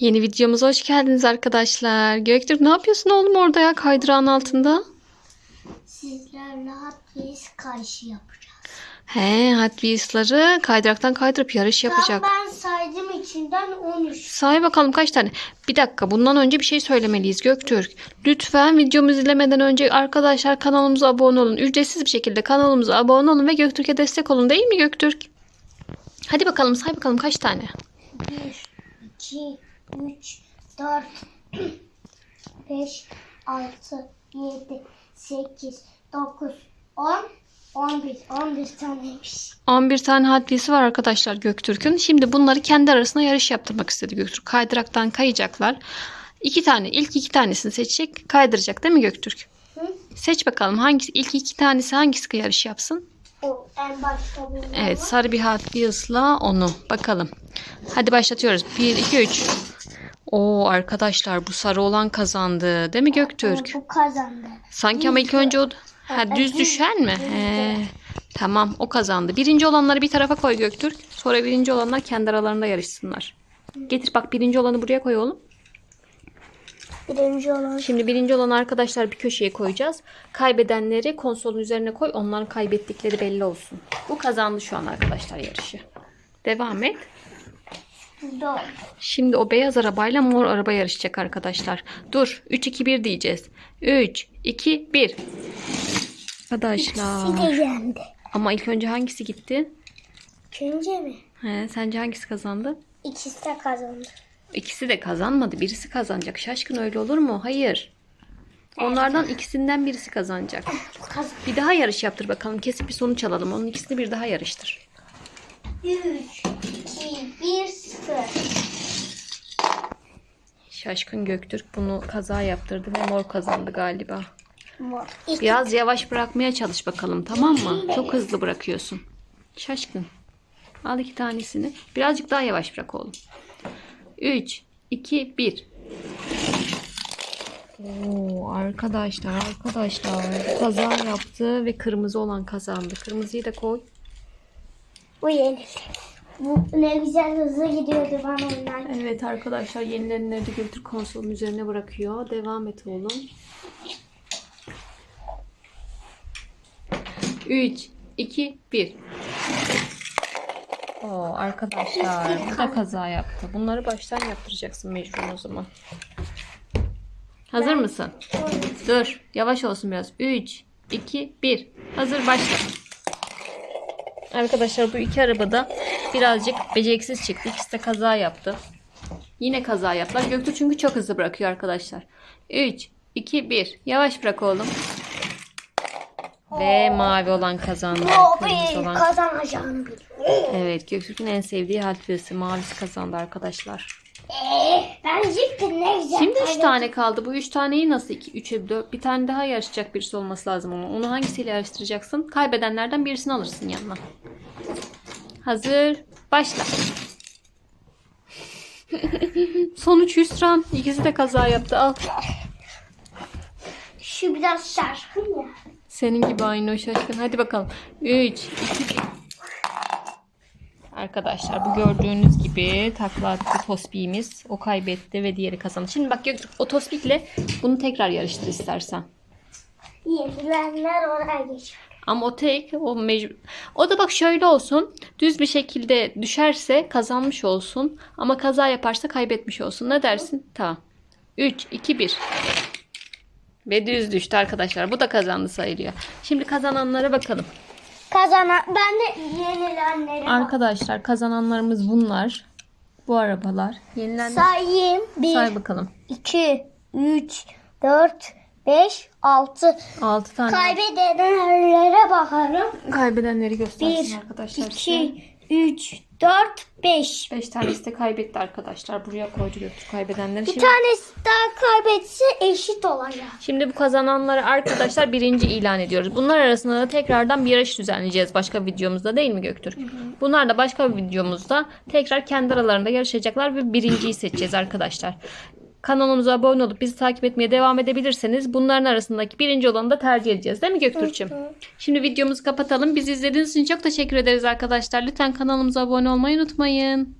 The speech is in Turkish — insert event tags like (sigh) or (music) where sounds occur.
Yeni videomuza hoş geldiniz arkadaşlar. Göktürk ne yapıyorsun oğlum orada ya kaydırağın altında? Sizlerle Hotwheels karşı yapacağız. He Hot Wheels'ları kaydıraktan kaydırıp yarış yapacak. Tam ben saydım içinden 13. Say bakalım kaç tane? Bir dakika bundan önce bir şey söylemeliyiz Göktürk. Lütfen videomuzu izlemeden önce arkadaşlar kanalımıza abone olun. Ücretsiz bir şekilde kanalımıza abone olun ve Göktürk'e destek olun değil mi Göktürk? Hadi bakalım say bakalım kaç tane? 1, 2, 3, 4, 5, 6, 7, 8, 9, 10, 11. 11 taneymiş. 11 tane Wheels'i var arkadaşlar Göktürk'ün. Şimdi bunları kendi arasında yarış yaptırmak istedi Göktürk. Kaydıraktan kayacaklar. İki tane, ilk iki tanesini seçecek, kaydıracak değil mi Göktürk? Hı? Seç bakalım hangisi, ilk iki tanesi hangisi yarış yapsın? O en başta. Evet, sarı bir Wheels'la onu. Bakalım. Hadi başlatıyoruz. 1, 2, 3. Oo arkadaşlar bu sarı olan kazandı. Değil mi Göktürk? Bu kazandı. Sanki ama ilk önce o... Ha, düz düz- düşen mi? düz He. Tamam o kazandı. Birinci olanları bir tarafa koy Göktürk. Sonra birinci olanlar kendi aralarında yarışsınlar. Getir bak birinci olanı buraya koy oğlum. Birinci olan Şimdi birinci olan arkadaşlar bir köşeye koyacağız. Kaybedenleri konsolun üzerine koy. Onların kaybettikleri belli olsun. Bu kazandı şu an arkadaşlar yarışı. Devam et. Şimdi o beyaz arabayla mor araba yarışacak arkadaşlar. Dur. 3 2 1 diyeceğiz. 3 2 1. Arkadaşlar. Bir de yendi. Ama ilk önce hangisi gitti? İkinci mi? He, sence hangisi kazandı? İkisi de kazandı. İkisi de kazanmadı. Birisi kazanacak. Şaşkın öyle olur mu? Hayır. Onlardan ikisinden birisi kazanacak. Kazan. Bir daha yarış yaptır bakalım. Kesip bir sonuç alalım. Onun ikisini bir daha yarıştır. 3, 2, 1, 0. Şaşkın Göktürk bunu kaza yaptırdı ve mor kazandı galiba. İki. Biraz yavaş bırakmaya çalış bakalım tamam mı? Çok hızlı bırakıyorsun. Şaşkın. Al iki tanesini. Birazcık daha yavaş bırak oğlum. 3, 2, 1. Oo, arkadaşlar arkadaşlar kaza yaptı ve kırmızı olan kazandı. Kırmızıyı da koy. Bu yenildi. Bu ne güzel hızlı gidiyordu bana onlar. Evet arkadaşlar yenilenleri de götür konsolun üzerine bırakıyor. Devam et oğlum. 3, 2, 1. Oo arkadaşlar bu da kaza yaptı. Bunları baştan yaptıracaksın mecbur o zaman. Hazır mısın? Dur. Yavaş olsun biraz. 3, 2, 1. Hazır başla. Arkadaşlar bu iki arabada birazcık beceriksiz çıktı. İkisi de kaza yaptı. Yine kaza yaptılar. Göktuğ çünkü çok hızlı bırakıyor arkadaşlar. 3, 2, 1. Yavaş bırak oğlum. Ve mavi olan kazandı. Kırmızı olan. kazanacağını biliyor. Evet Göktürk'ün en sevdiği Wheels'i. Mavisi kazandı arkadaşlar. Güzel. Şimdi 3 kazandım. tane kaldı. Bu 3 taneyi nasıl 2, 3'e 4? Bir tane daha yarışacak birisi olması lazım ama. Onu hangisiyle yarıştıracaksın? Kaybedenlerden birisini alırsın yanına. Hazır. Başla. (laughs) Sonuç hüsran. İkisi de kaza yaptı. Al. Şu biraz şaşkın ya. Senin gibi aynı o şaşkın. Hadi bakalım. 3, 2, 1. Arkadaşlar bu gördüğünüz gibi takla attı Tospi'miz. O kaybetti ve diğeri kazandı. Şimdi bak Göktürk o Tospik'le bunu tekrar yarıştır istersen. Yenilenler oraya geçiyor. Ama o tek o mecbur. O da bak şöyle olsun. Düz bir şekilde düşerse kazanmış olsun. Ama kaza yaparsa kaybetmiş olsun. Ne dersin? Tamam. 3, 2, 1. Ve düz düştü arkadaşlar. Bu da kazandı sayılıyor. Şimdi kazananlara bakalım. Kazanan ben de yenilenlere bak. Arkadaşlar kazananlarımız bunlar. Bu arabalar. Yenilen Sayayım. 1, say bakalım. 2, 3, 4, 5, 6. 6 tane. Kaybedenlere bakarım. Kaybedenleri göstersin 1, arkadaşlar. 2, 3, 4, 5. 5 tanesi de kaybetti arkadaşlar. Buraya koydu götür kaybedenleri. Bir Şimdi, tanesi daha kaybetse eşit olacak. şimdi bu kazananları arkadaşlar birinci ilan ediyoruz. Bunlar arasında da tekrardan bir yarış düzenleyeceğiz başka videomuzda değil mi Göktürk? Bunlar da başka bir videomuzda tekrar kendi aralarında yarışacaklar ve birinciyi seçeceğiz arkadaşlar. Kanalımıza abone olup bizi takip etmeye devam edebilirseniz bunların arasındaki birinci olanı da tercih edeceğiz. Değil mi Göktürk'üm? Şimdi videomuzu kapatalım. Bizi izlediğiniz için çok teşekkür ederiz arkadaşlar. Lütfen kanalımıza abone olmayı unutmayın.